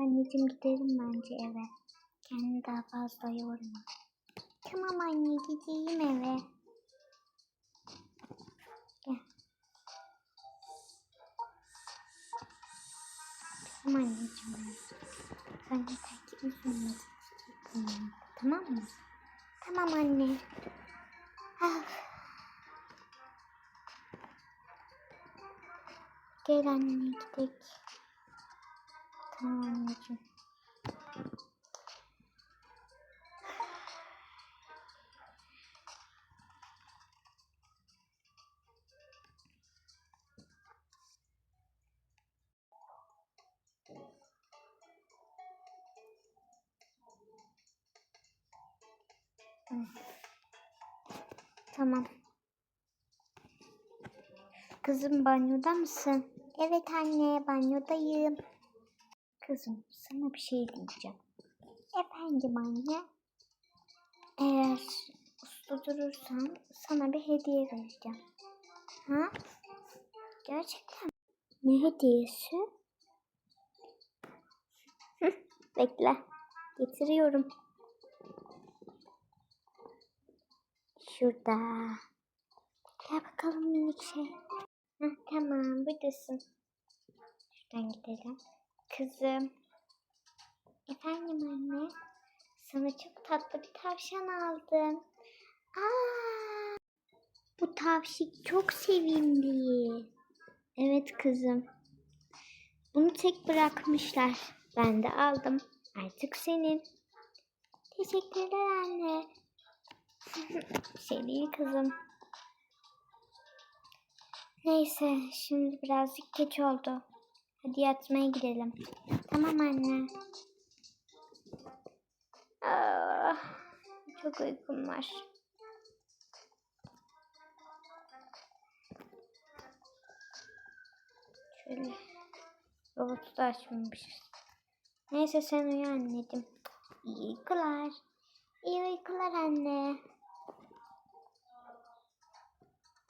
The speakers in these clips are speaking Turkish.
Anneciğim gidelim bence eve. Kendini daha fazla yorma. Tamam anne gideyim eve. Gel. Tamam anneciğim. Sen de takip. Tamam mı? Tamam anne. Ah. Gel anne gidelim. Tamam. Kızım banyoda mısın? Evet anne banyodayım. Kızım sana bir şey diyeceğim. Efendim anne. Eğer uslu durursan sana bir hediye vereceğim. Ha? Gerçekten Ne hediyesi? Bekle. Getiriyorum. Şurada. Gel bakalım minik şey. Heh, tamam buradasın. Şuradan gidelim. Kızım. Efendim anne. Sana çok tatlı bir tavşan aldım. Aa, bu tavşik çok sevimli. Evet kızım. Bunu tek bırakmışlar. Ben de aldım. Artık senin. Teşekkürler anne. şey değil kızım. Neyse şimdi birazcık geç oldu. Hadi yatmaya gidelim. Tamam anne. Ah, çok uykum var. Şöyle robotu da açmamışız. Neyse sen uyu anneciğim. İyi uykular. İyi uykular anne.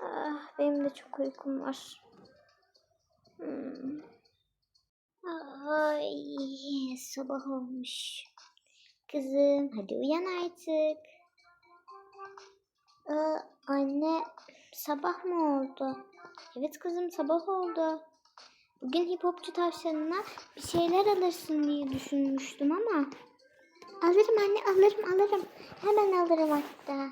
Ah, benim de çok uykum var. Hmm. Ay, sabah olmuş. Kızım, hadi uyan artık. Aa, anne, sabah mı oldu? Evet kızım, sabah oldu. Bugün hipopçu tavşanına bir şeyler alırsın diye düşünmüştüm ama. Alırım anne, alırım, alırım. Hemen alırım hatta.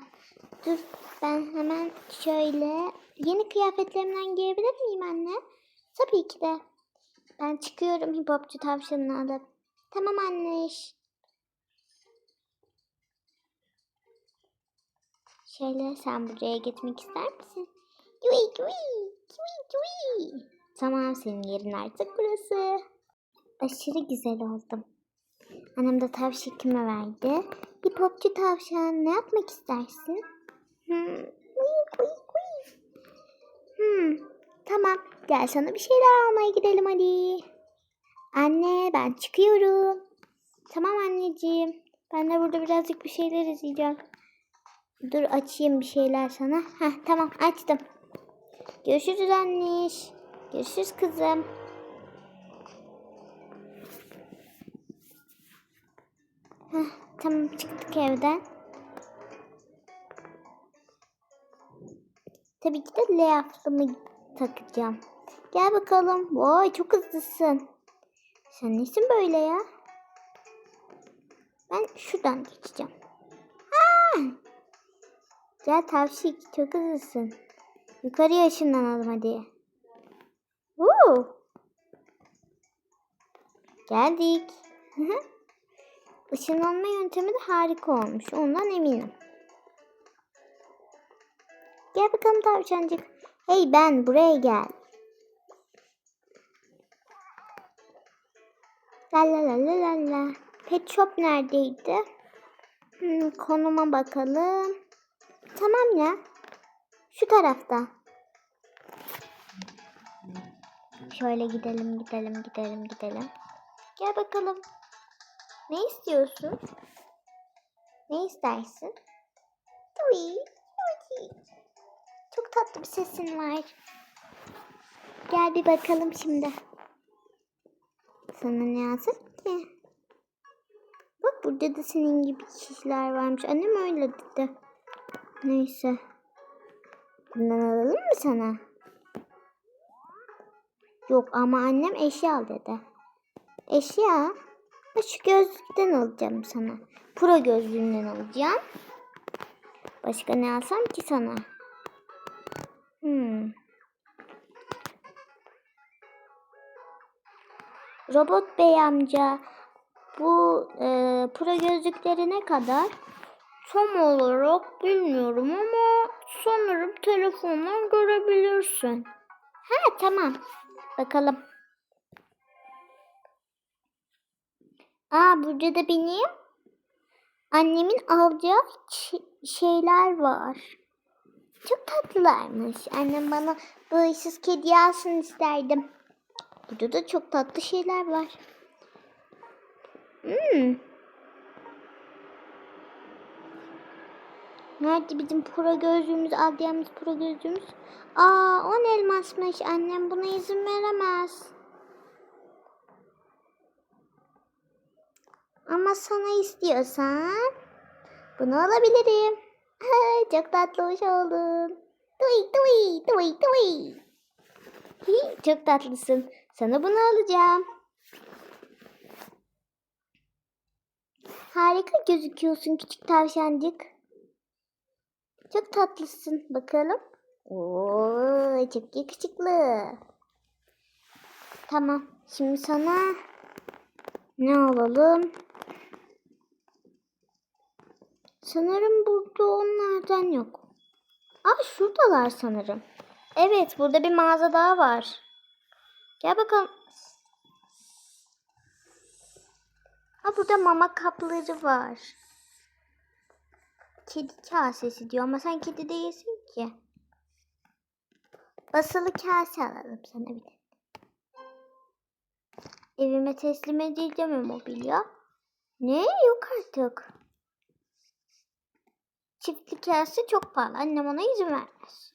Dur, ben hemen şöyle yeni kıyafetlerimden giyebilir miyim anne? Tabii ki de. Ben çıkıyorum hipopçu tavşanını alıp. Tamam anne. Şöyle sen buraya gitmek ister misin? Yui yui yui yui. Tamam senin yerin artık burası. Aşırı güzel oldum. Annem de tavşikimi verdi. Hipopçu tavşan ne yapmak istersin? Hmm. Yui, yui, yui. Hmm. Tamam gel sana bir şeyler almaya gidelim hadi. Anne ben çıkıyorum. Tamam anneciğim. Ben de burada birazcık bir şeyler izleyeceğim. Dur açayım bir şeyler sana. Heh tamam açtım. Görüşürüz anneş. Görüşürüz kızım. Heh, tamam çıktık evden. Tabii ki de lafımı takacağım. Gel bakalım. Vay çok hızlısın. Sen nesin böyle ya? Ben şuradan geçeceğim. Ha! Gel tavşik çok hızlısın. Yukarıya ışınlanalım hadi. Woo! Geldik. Işınlanma yöntemi de harika olmuş. Ondan eminim. Gel bakalım tavşancık. Hey ben buraya gel. La la la la la la. Pet shop neredeydi? Hmm, konuma bakalım. Tamam ya. Şu tarafta. Şöyle gidelim gidelim gidelim gidelim. Gel bakalım. Ne istiyorsun? Ne istersin? Tabii. Tabii. Çok tatlı bir sesin var. Gel bir bakalım şimdi. Sana ne yazık? ki. Bak burada da senin gibi kişiler varmış. Annem öyle dedi. Neyse. Bundan alalım mı sana? Yok ama annem eşya al dedi. Eşya? Şu gözlükten alacağım sana. Pro gözlüğünden alacağım. Başka ne alsam ki sana? Hmm. Robot bey amca bu e, pro gözlükleri ne kadar? Tam olarak bilmiyorum ama sanırım telefondan görebilirsin. Ha tamam. Bakalım. Aa burada da benim annemin alacağı şeyler var. Çok tatlılarmış. Annem bana bağışsız kedi alsın isterdim. Burada da çok tatlı şeyler var. Hmm. Nerede bizim pro gözlüğümüz, aldığımız pro gözlüğümüz? Aa, on elmasmış. Annem buna izin veremez. Ama sana istiyorsan bunu alabilirim. Çok tatlı hoş oldun. Tuy tuy tuy tuy. Çok tatlısın. Sana bunu alacağım. Harika gözüküyorsun küçük tavşancık. Çok tatlısın. Bakalım. Oo, çok yakışıklı. Tamam. Şimdi sana ne alalım? Sanırım burada onlardan yok. Aa şuradalar sanırım. Evet burada bir mağaza daha var. Gel bakalım. Ha burada mama kapları var. Kedi kasesi diyor ama sen kedi değilsin ki. Basılı kase alalım sana bir de. Evime teslim edeceğim mi mobilya? Ne? Yok artık. Çiftli kase çok pahalı. Annem ona izin vermez.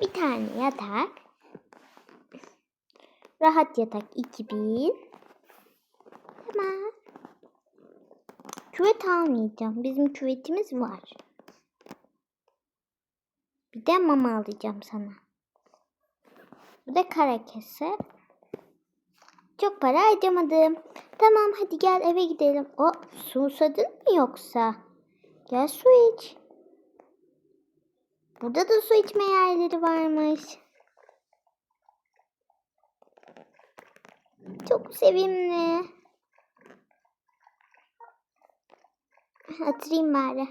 Bir tane yatak. Rahat yatak 2000. Tamam. Küvet almayacağım. Bizim küvetimiz var. Bir de mama alacağım sana. Bu da kara kese. Çok para harcamadım. Tamam hadi gel eve gidelim. O susadın mı yoksa? Gel su iç. Burada da su içme yerleri varmış. Çok sevimli. Hatırlayayım bari.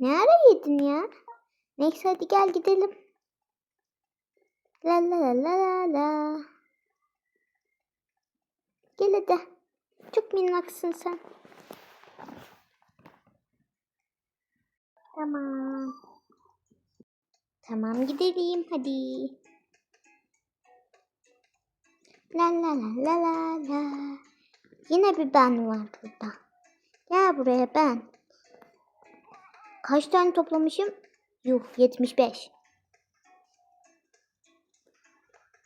Ne ara yedin ya? Neyse hadi gel gidelim. La la la la la. Gel hadi. Çok minnaksın sen. Tamam. Tamam gidelim hadi. La la la la la la. Yine bir ben var burada. Gel buraya ben. Kaç tane toplamışım? Yuh 75.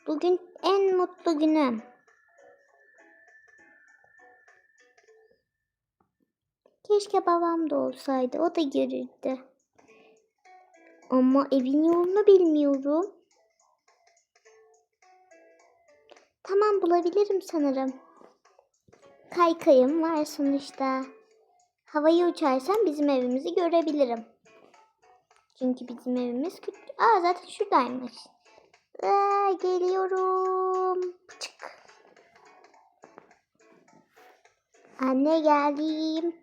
Bugün en mutlu günüm. Keşke babam da olsaydı. O da görürdü. Ama evin yolunu bilmiyorum. Tamam bulabilirim sanırım. Kaykayım var sonuçta. Havayı uçarsam bizim evimizi görebilirim. Çünkü bizim evimiz küçük. Aa zaten şuradaymış. Aa, geliyorum. Pıçık. Anne geldim.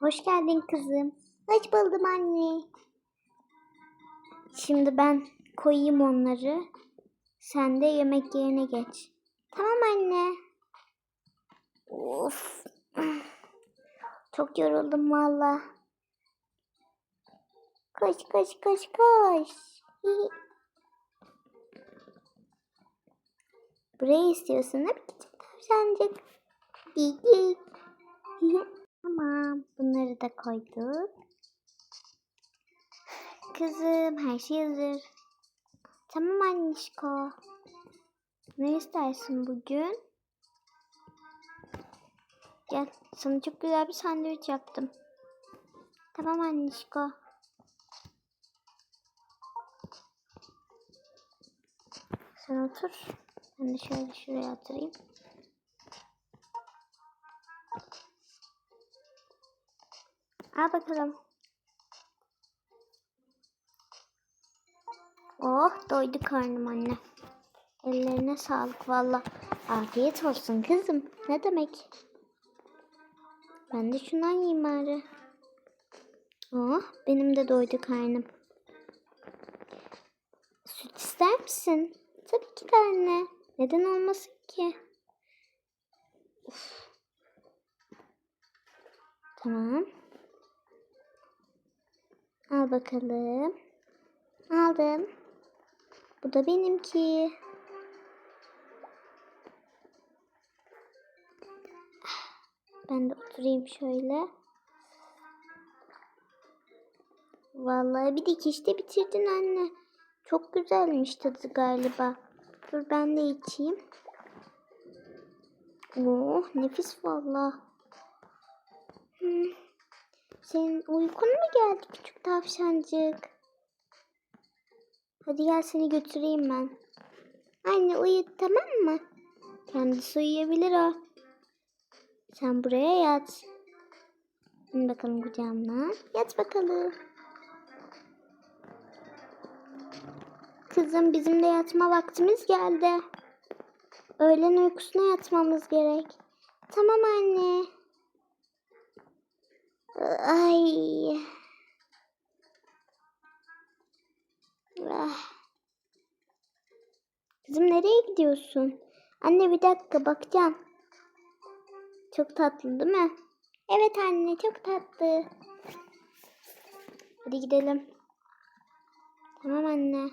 Hoş geldin kızım. Hoş buldum anne. Şimdi ben koyayım onları. Sen de yemek yerine geç. Tamam anne. Of. Çok yoruldum valla. Koş koş koş koş. Burayı istiyorsun değil mi küçük tavşancık? Gigi. Tamam. Bunları da koyduk. Kızım her şey hazır. Tamam annişko. Ne istersin bugün? Gel sana çok güzel bir sandviç yaptım. Tamam annişko. Sen otur. Ben de şöyle şuraya oturayım. Al bakalım. Oh doydu karnım anne. Ellerine sağlık valla. Afiyet olsun kızım. Ne demek? Ben de şundan yiyeyim bari. Oh benim de doydu karnım. Süt ister misin? Tabii ki de anne. Neden olmasın ki? Uf. Tamam. Al bakalım. Aldım. Bu da benimki. Ben de oturayım şöyle. Vallahi bir dikişte bitirdin anne. Çok güzelmiş tadı galiba. Dur ben de içeyim. Oh nefis vallahi. Hmm. Senin uykun mu geldi küçük tavşancık? Hadi gel seni götüreyim ben. Anne uyu tamam mı? Kendisi uyuyabilir o. Sen buraya yat. İn bakalım kucağımdan. Yat bakalım. Kızım bizim de yatma vaktimiz geldi. Öğlen uykusuna yatmamız gerek. Tamam anne. Ay. Ah. Kızım nereye gidiyorsun? Anne bir dakika bakacağım. Çok tatlı değil mi? Evet anne çok tatlı. Hadi gidelim. Tamam anne.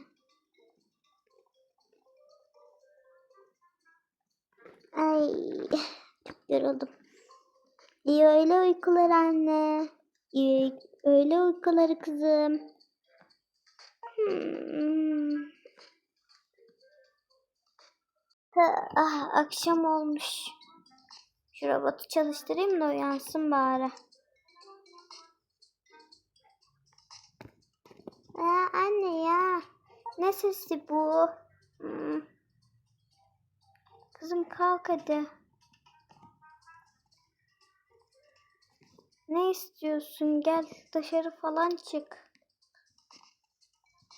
Ay çok yoruldum. İyi öyle uykular anne. İyi öyle uykuları kızım. Hmm. Ha, Ah, akşam olmuş. Şu robotu çalıştırayım da uyansın bari. Aa, anne ya. Ne sesi bu? Hmm. Kızım kalk hadi. Ne istiyorsun? Gel dışarı falan çık.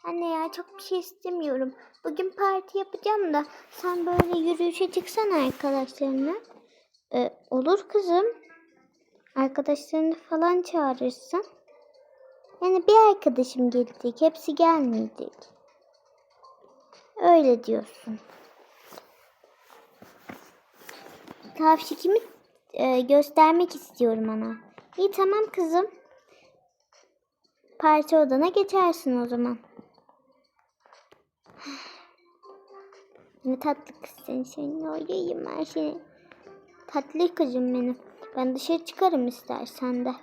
Anne ya çok bir şey istemiyorum. Bugün parti yapacağım da sen böyle yürüyüşe çıksana arkadaşlarına. Ee, olur kızım. Arkadaşlarını falan çağırırsın. Yani bir arkadaşım gelecek. Hepsi gelmeyecek. Öyle diyorsun. Tavşikimi e, göstermek istiyorum ona. İyi tamam kızım. Parti odana geçersin o zaman. Ne tatlı kız sen seninle oynayayım ben seni. Tatlı kızım benim. Ben dışarı çıkarım istersen de.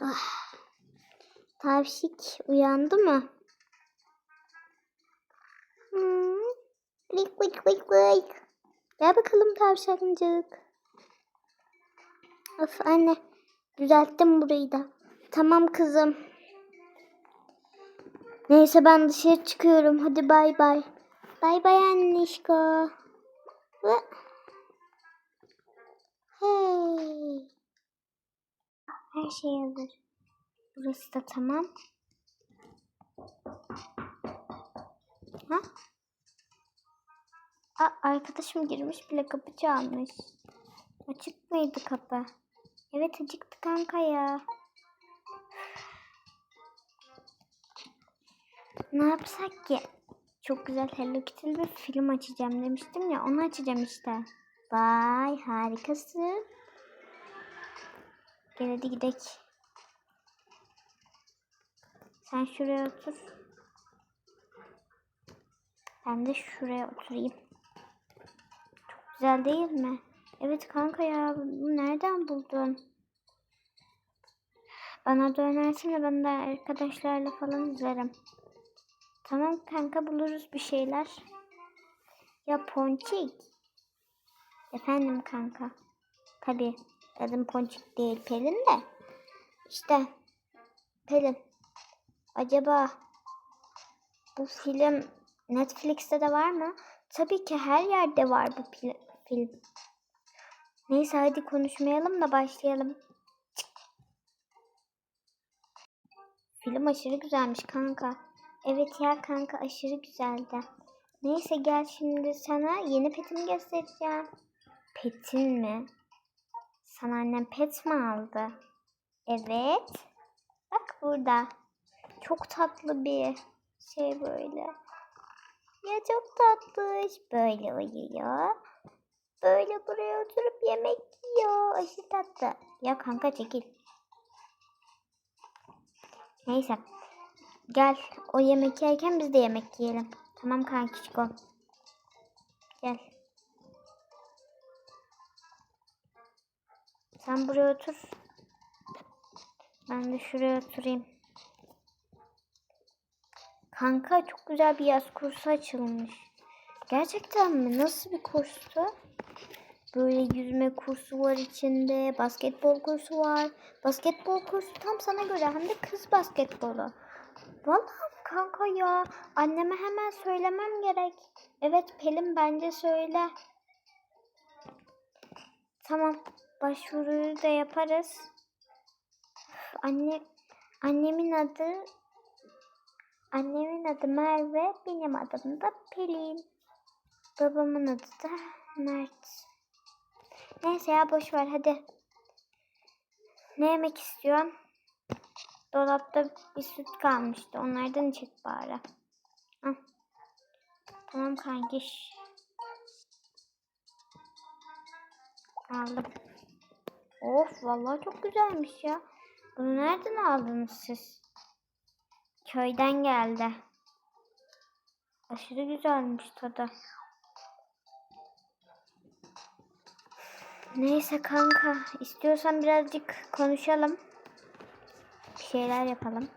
Ah. Tavşik uyandı mı? Hmm. Vık vık vık vık. Gel bakalım tavşancık. Of anne. Düzelttim burayı da. Tamam kızım. Neyse ben dışarı çıkıyorum. Hadi bay bay. Bay bay annişko. Hı. Hey. Her şey hazır. Burası da tamam. Ha? Aa, arkadaşım girmiş bile kapı çalmış. Açık mıydı kapı? Evet açıktı kanka ya. Ne yapsak ki? Çok güzel Hello Kitty'li bir film açacağım demiştim ya. Onu açacağım işte. Vay harikasın. Gel hadi gidelim. Sen şuraya otur. Ben de şuraya oturayım. Çok Güzel değil mi? Evet kanka ya bunu nereden buldun? Bana da önersene ben de arkadaşlarla falan izlerim. Tamam kanka buluruz bir şeyler. Ya Ponçik. Efendim kanka. Tabii adım Ponçik değil Pelin de. İşte Pelin. Acaba bu film Netflix'te de var mı? Tabii ki her yerde var bu film. Neyse hadi konuşmayalım da başlayalım. Film aşırı güzelmiş kanka. Evet ya kanka aşırı güzeldi. Neyse gel şimdi sana yeni petimi göstereceğim. Petin mi? Sana annem pet mi aldı? Evet. Bak burada. Çok tatlı bir şey böyle. Ya çok tatlış. Böyle uyuyor. Böyle buraya oturup yemek yiyor. Aşırı tatlı. Ya kanka çekil. Neyse. Gel. O yemek yerken biz de yemek yiyelim. Tamam kankiçko. Gel. Sen buraya otur. Ben de şuraya oturayım. Kanka çok güzel bir yaz kursu açılmış. Gerçekten mi? Nasıl bir kurstu? Böyle yüzme kursu var içinde, basketbol kursu var. Basketbol kursu tam sana göre hem de kız basketbolu. Vallahi kanka ya anneme hemen söylemem gerek. Evet Pelin bence söyle. Tamam başvuruyu da yaparız. Anne annemin adı annemin adı Merve, benim adım da Pelin. Babamın adı da Mert. Neyse ya boş ver hadi. Ne yemek istiyorsun? Dolapta bir süt kalmıştı. Onlardan çek bari. Al. Tamam kankiş. Aldım. Of vallahi çok güzelmiş ya. Bunu nereden aldınız siz? Köyden geldi. Aşırı güzelmiş tadı. Neyse kanka, istiyorsan birazcık konuşalım. Bir şeyler yapalım.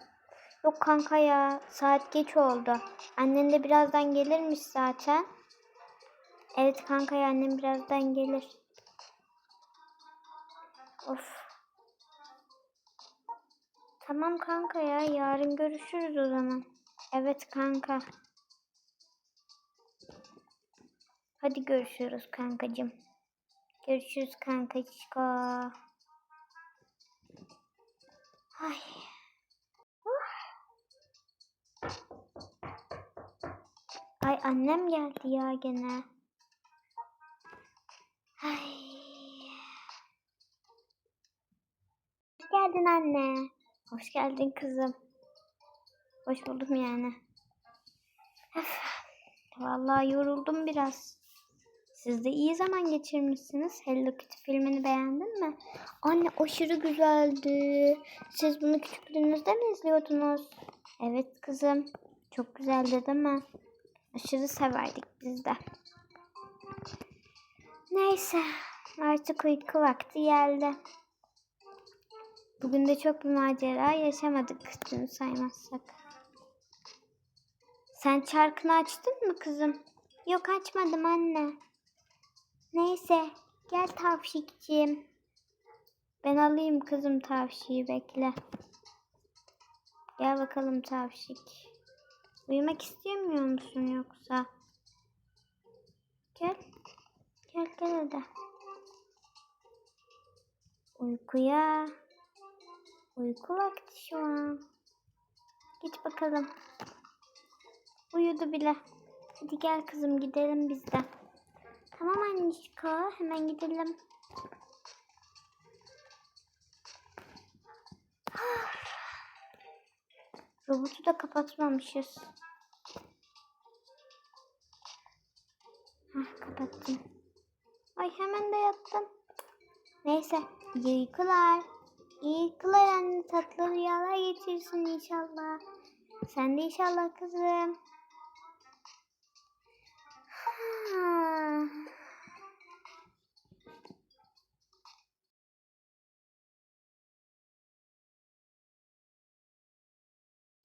Yok kanka ya, saat geç oldu. Annen de birazdan gelirmiş zaten. Evet kanka ya, annem birazdan gelir. Of. Tamam kanka ya, yarın görüşürüz o zaman. Evet kanka. Hadi görüşürüz kankacığım. Görüşürüz kanka Çiko. Ay. Ay annem geldi ya gene. Ay. Hoş geldin anne. Hoş geldin kızım. Hoş buldum yani. Vallahi yoruldum biraz. Siz de iyi zaman geçirmişsiniz. Hello Kitty filmini beğendin mi? Anne aşırı güzeldi. Siz bunu küçüklüğünüzde mi izliyordunuz? Evet kızım. Çok güzeldi değil mi? Aşırı severdik biz de. Neyse. Artık uyku vakti geldi. Bugün de çok bir macera yaşamadık dün saymazsak. Sen çarkını açtın mı kızım? Yok açmadım anne. Neyse gel tavşikciğim. Ben alayım kızım tavşiyi bekle. Gel bakalım tavşik. Uyumak istemiyor musun yoksa? Gel. Gel gel hadi. Uykuya. Uyku vakti şu an. Git bakalım. Uyudu bile. Hadi gel kızım gidelim biz de. Tamam annişko hemen gidelim. Robotu da kapatmamışız. Hah kapattım. Ay hemen de yattım. Neyse iyi uykular. İyi uykular anne tatlı rüyalar geçirsin inşallah. Sen de inşallah kızım.